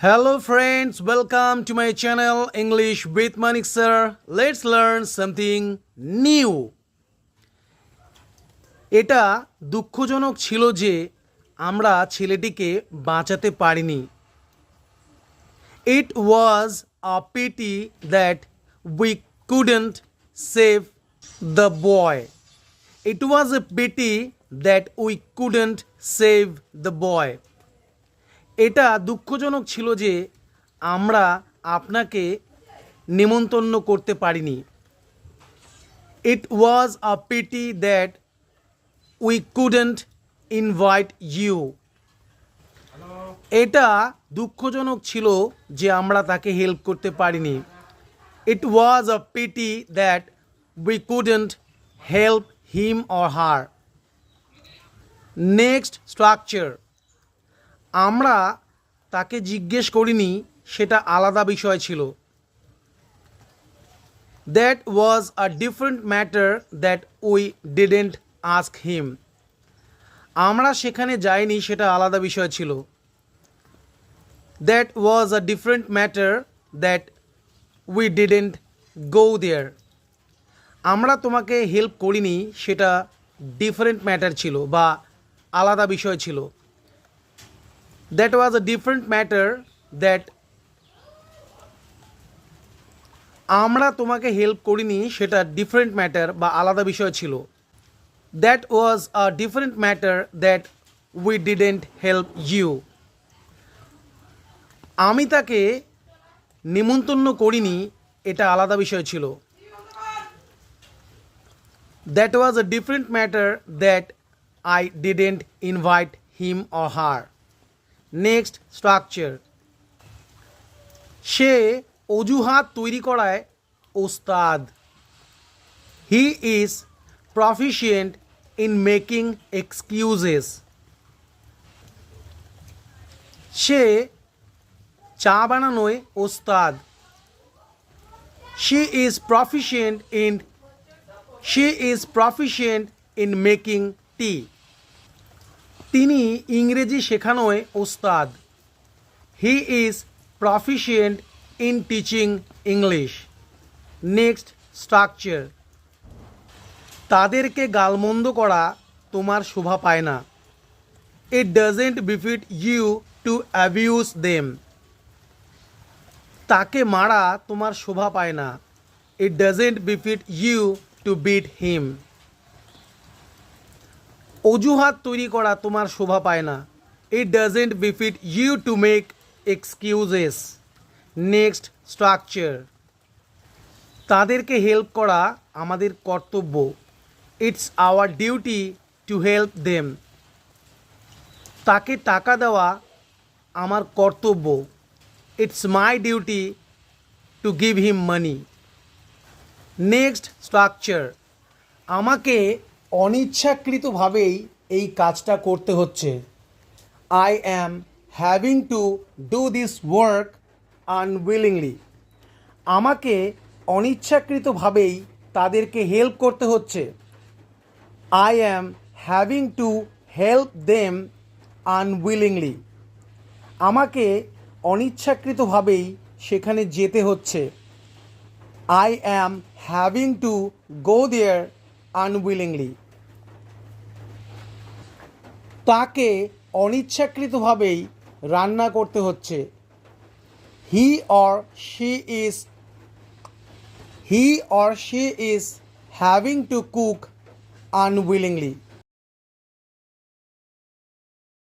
Hello friends, welcome to my channel English with Manik sir. Let's learn something new. এটা দুঃখজনক ছিল যে আমরা ছেলেটিকে বাঁচাতে পারিনি it was a pity that we couldn't save the boy it was a pity that we couldn't save the boy এটা দুঃখজনক ছিল যে আমরা আপনাকে নেমন্তন্ন করতে পারিনি। It was a pity that we couldn't invite you এটা দুঃখজনক ছিল যে আমরা তাকে হেল্প করতে পারিনি। It was a pity that we couldn't help him or her next structure আমরা তাকে জিজ্ঞেস করিনি, সেটা আলাদা বিষয় ছিল। That was a different matter that we didn't ask him আমরা সেখানে যাইনি, সেটা আলাদা বিষয় ছিল। That was a different matter that we didn't go there আমরা তোমাকে হেল্প করিনি, সেটা ডিফারেন্ট ম্যাটার ছিল বা আলাদা বিষয় ছিল। That was a different matter that আমরা তোমাকে হেল্প করিনি, সেটা ডিফারেন্ট ম্যাটার বা আলাদা বিষয় ছিল। That was a different matter that we didn't help you আমি তাকে নিমন্তন্ন করিনি, এটা আলাদা বিষয় ছিল। That was a different matter that I didn't invite him or her next structure সে অজুহাত তৈরি করায় ওস্তাদ। He is proficient in making excuses সে চা বানানোয় ওস্তাদ। She is proficient in she is proficient in making tea তিনি ইংরেজি শেখানোয় ওস্তাদ। He is proficient in teaching English next structure তাদেরকে গালমন্দ করা তোমার শোভা পায় না। It doesn't befit you to abuse them তাকে মারা তোমার শোভা পায় না। It doesn't befit you to beat him অজুহাত তৈরি করা তোমার শোভা পায় না। It doesn't befit you to make excuses next structure তাদেরকে হেল্প করা আমাদের কর্তব্য। It's our duty to help them তাকে টাকা দেওয়া আমার কর্তব্য। It's my duty to give him money next structure আমাকে অনিচ্ছাকৃতভাবেই এই কাজটা করতে হচ্ছে। I am having to do this work unwillingly আমাকে অনিচ্ছাকৃতভাবেই তাদেরকে হেল্প করতে হচ্ছে। I am having to help them unwillingly আমাকে অনিচ্ছাকৃতভাবেই সেখানে যেতে হচ্ছে। I am having to go there unwillingly তাকে অনিচ্ছাকৃতভাবেই রান্না করতে হচ্ছে। He or she is, he or she is having to cook unwillingly.